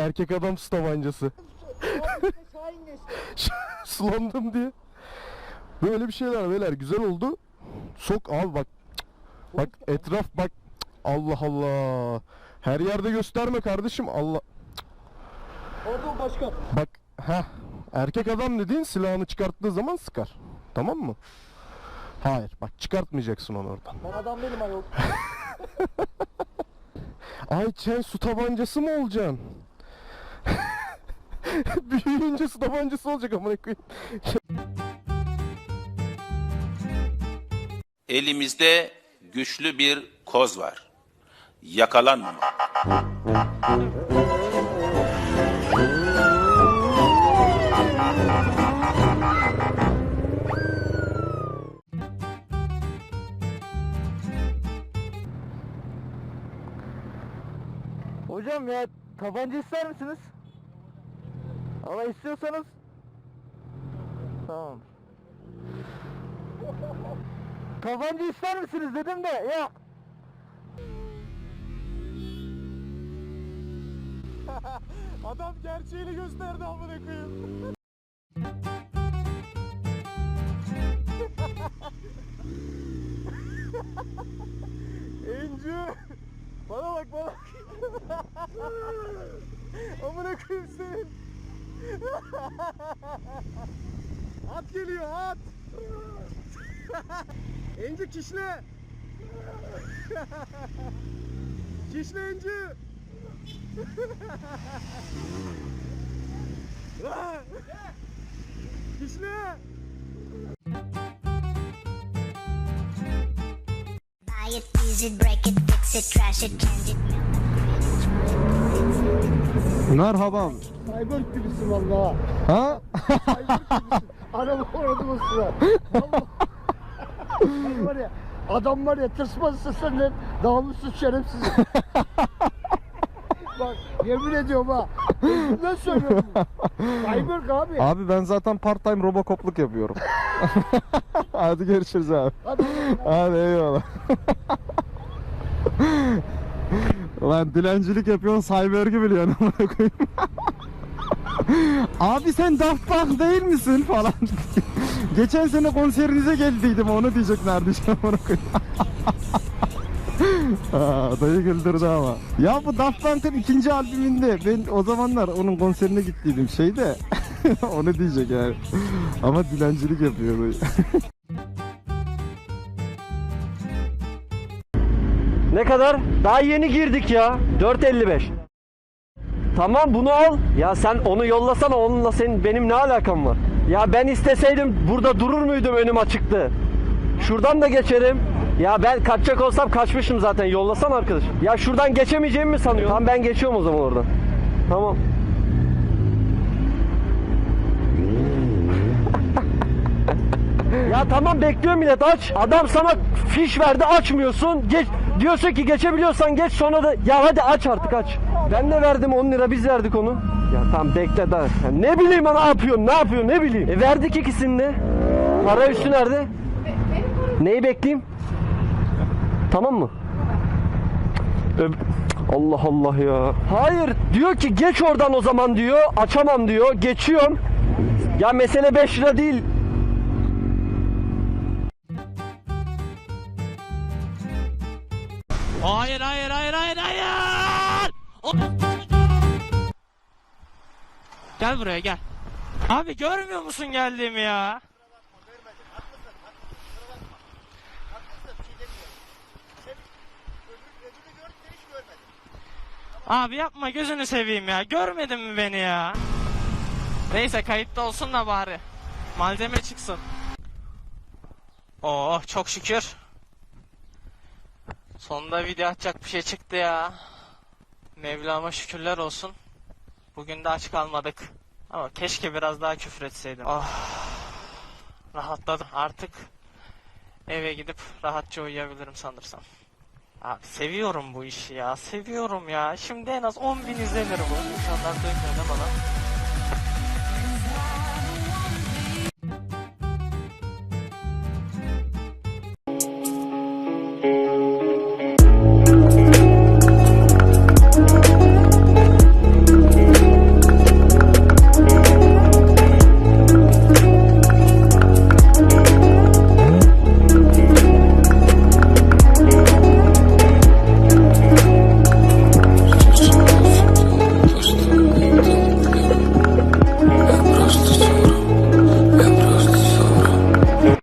erkek adam su tabancası. Sulandım diye. Böyle bir şeyler beyler güzel oldu. Sok abi bak. Bak etraf bak. Allah Allah. Her yerde gösterme kardeşim. Allah. Orada başkan. Bak ha erkek adam dediğin silahını çıkarttığı zaman sıkar. Tamam mı? Hayır bak çıkartmayacaksın onu oradan. Ben adam değilim ayol. Ay sen su tabancası mı olacaksın? Büyüyünce su tabancası olacak amına koyayım. Elimizde güçlü bir koz var. Yakalanmamak. Hocam ya tabanca ister misiniz? Ama istiyorsanız Tamam. Tabanca ister misiniz dedim de ya. Adam gerçeğini gösterdi amına koyayım. Encü. Bana bak bana. Amına koyayım senin. at geliyor at. Encü kişle. kişle Encü. kişle. Buy it, use it, break it, fix it, trash it, change it, Merhaba. Cyber gibisin valla. Ha? Araba oynadım o sıra. Vallahi. Var ya, adam var ya tırsmazsa senden namussuz şerefsiz. Bak yemin ediyorum ha. Ne söylüyorum? Cyber abi. Abi ben zaten part time robocopluk yapıyorum. Hadi görüşürüz abi. Hadi. Hadi eyvallah. Lan dilencilik yapıyorsun cyber gibi biliyorsun amına. Abi sen Daft Punk değil misin falan. Geçen sene konserinize geldiydim onu diyecek neredeyse amına koyayım. Dayı güldürdü ama. Ya bu Daft Punk'ın ikinci albümünde ben o zamanlar onun konserine gittiydim şeyde. onu diyecek yani. Ama dilencilik yapıyor Ne kadar? Daha yeni girdik ya. 4.55. Tamam bunu al. Ya sen onu yollasana onunla senin benim ne alakam var? Ya ben isteseydim burada durur muydum önüm açıktı. Şuradan da geçerim. Ya ben kaçacak olsam kaçmışım zaten. Yollasan arkadaş. Ya şuradan geçemeyeceğimi mi sanıyorsun? Tamam ben geçiyorum o zaman oradan. Tamam. Ya tamam bekliyorum millet aç. Adam sana fiş verdi açmıyorsun. Geç diyorsun ki geçebiliyorsan geç sonra da ya hadi aç artık aç. Ben de verdim 10 lira biz verdik onu. Ya tamam bekle daha. Ya ne bileyim ben ne yapıyorsun ne yapıyorsun ne bileyim. E verdik ikisini de. Para üstü nerede? Neyi bekleyeyim? Tamam mı? Allah Allah ya. Hayır diyor ki geç oradan o zaman diyor. Açamam diyor. Geçiyorum. Ya mesele 5 lira değil. Hayır hayır hayır hayır hayır. O- Gel buraya gel. Abi görmüyor musun geldiğimi ya? Abi yapma gözünü seveyim ya. Görmedin mi beni ya? Neyse kayıtta olsun da bari. Malzeme çıksın. Oh çok şükür. Sonunda video atacak bir şey çıktı ya. Mevlam'a şükürler olsun. Bugün de aç kalmadık. Ama keşke biraz daha küfür etseydim. Ah, rahatladım. Artık eve gidip rahatça uyuyabilirim sanırsam. Abi seviyorum bu işi ya. Seviyorum ya. Şimdi en az 10 bin izlenir bu. İnsanlar dönmüyor da bana.